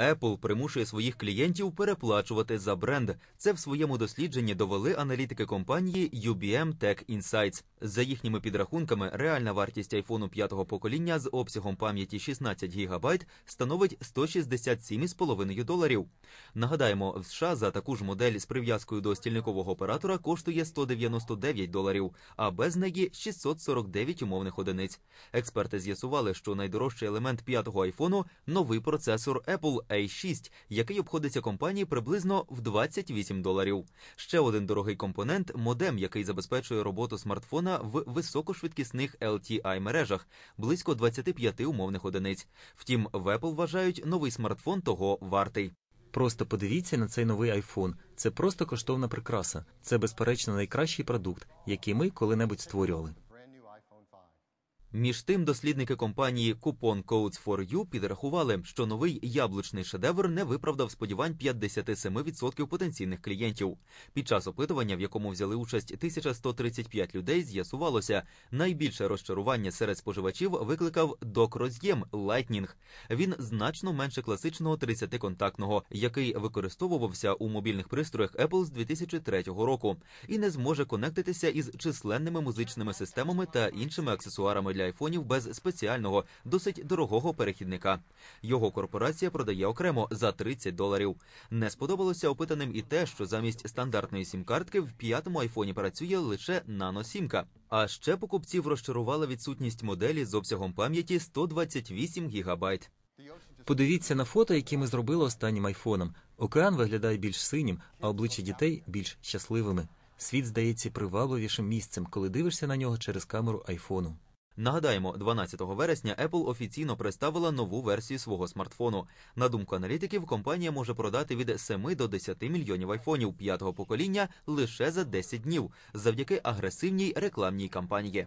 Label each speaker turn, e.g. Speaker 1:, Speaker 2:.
Speaker 1: Apple примушує своїх клієнтів переплачувати за бренд. Це в своєму дослідженні довели аналітики компанії UBM Tech Insights. За їхніми підрахунками, реальна вартість айфону п'ятого покоління з обсягом пам'яті 16 ГБ становить 167,5 доларів. Нагадаємо, в США за таку ж модель з прив'язкою до стільникового оператора коштує 199 доларів, а без неї 649 умовних одиниць. Експерти з'ясували, що найдорожчий елемент п'ятого айфону новий процесор Apple A6, який обходиться компанії приблизно в 28 доларів. Ще один дорогий компонент модем, який забезпечує роботу смартфона в високошвидкісних LTI мережах, близько 25 умовних одиниць. Втім, в Apple вважають новий смартфон того вартий.
Speaker 2: Просто подивіться на цей новий iPhone. Це просто коштовна прикраса. Це безперечно найкращий продукт, який ми коли-небудь створювали.
Speaker 1: Між тим, дослідники компанії Coupon Codes for You підрахували, що новий яблучний шедевр не виправдав сподівань 57% потенційних клієнтів. Під час опитування, в якому взяли участь 1135 людей, з'ясувалося, найбільше розчарування серед споживачів викликав док-роз'єм Lightning. Він значно менше класичного 30-контактного, який використовувався у мобільних пристроях Apple з 2003 року, і не зможе конектитися із численними музичними системами та іншими аксесуарами для айфонів без спеціального, досить дорогого перехідника. Його корпорація продає окремо за 30 доларів. Не сподобалося опитаним і те, що замість стандартної сім-картки в п'ятому айфоні працює лише наносімка. А ще покупців розчарувала відсутність моделі з обсягом пам'яті 128 гігабайт.
Speaker 2: Подивіться на фото, які ми зробили останнім айфоном. Океан виглядає більш синім, а обличчя дітей більш щасливими. Світ здається привабливішим місцем, коли дивишся на нього через камеру айфону.
Speaker 1: Нагадаємо, 12 вересня Apple офіційно представила нову версію свого смартфону. На думку аналітиків, компанія може продати від 7 до 10 мільйонів айфонів п'ятого покоління лише за 10 днів завдяки агресивній рекламній кампанії.